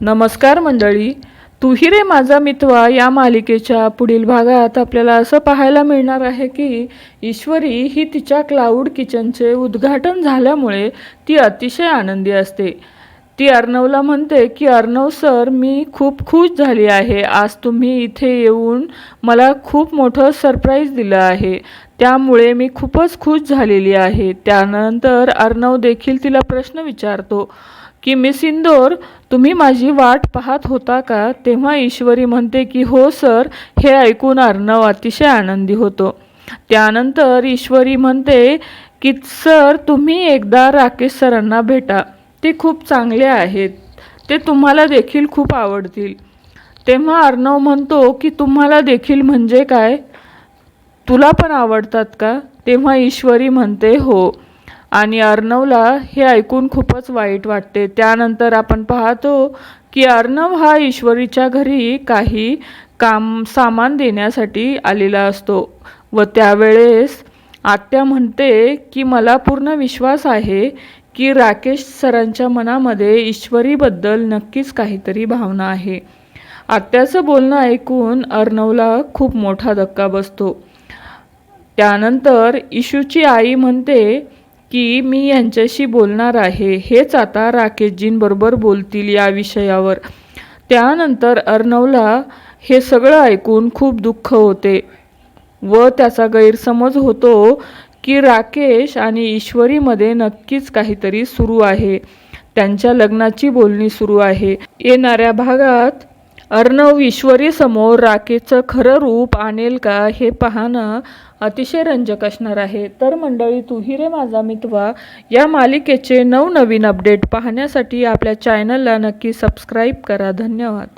नमस्कार मंडळी. तुही रे माझा मितवा या मालिकेच्या पुढील भागात आपल्याला असं पाहायला मिळणार आहे की ईश्वरी ही तिच्या क्लाऊड किचनचे उद्घाटन झाल्यामुळे ती अतिशय आनंदी असते. ती अर्णवला म्हणते की अर्णव सर मी खूप खुश झाली आहे. आज तुम्ही इथे येऊन मला खूप मोठं सरप्राईज दिलं आहे. त्यामुळे मी खूपच खुश झालेली आहे. त्यानंतर अर्णव देखील तिला प्रश्न विचारतो. की मिस इंदोर तुम्ही माझी वाट पाहत होता का? तेव्हा ईश्वरी म्हणते की हो सर हे ऐकून अर्णव अतिशय आनंदी होतो. त्यानंतर ईश्वरी म्हणते की सर तुम्ही एकदा राकेश सरांना भेटा. ते खूप चांगले आहेत. ते तुम्हाला देखील खूप आवडतील. तेव्हा अर्णव म्हणतो की तुम्हाला देखील म्हणजे काय? तुला पण आवडतात का? तेव्हा ईश्वरी म्हणते हो. आणि अर्णवला हे ऐकून खूपच वाईट वाटते. त्यानंतर आपण पाहतो की अर्णव हा ईश्वरीच्या घरी काही काम सामान देण्यासाठी आलेला असतो व त्यावेळेस आत्या म्हणते की मला पूर्ण विश्वास आहे की राकेश सरांच्या मनामध्ये ईश्वरीबद्दल नक्कीच काहीतरी भावना आहे. आत्याचं बोलणं ऐकून अर्णवला खूप मोठा धक्का बसतो. त्यानंतर इशूची आई म्हणते की मी यांच्याशी बोलणार आहे. हेच आता राकेशजींबरोबर बोलतील या विषयावर. त्यानंतर अर्णवला हे सगळं ऐकून खूप दुःख होते व त्याचा गैरसमज होतो की राकेश आणि ईश्वरीमध्ये नक्कीच काहीतरी सुरू आहे. त्यांच्या लग्नाची बोलणी सुरू आहे. येणाऱ्या भागात अर्णव ईश्वरीसमोर राखेचं खरं रूप आणेल का हे पाहणं अतिशय रंजक असणार आहे. तर मंडळी तुही रे माझा मितवा या मालिकेचे नवनवीन अपडेट पाहण्यासाठी आपल्या चॅनलला नक्की सबस्क्राईब करा. धन्यवाद.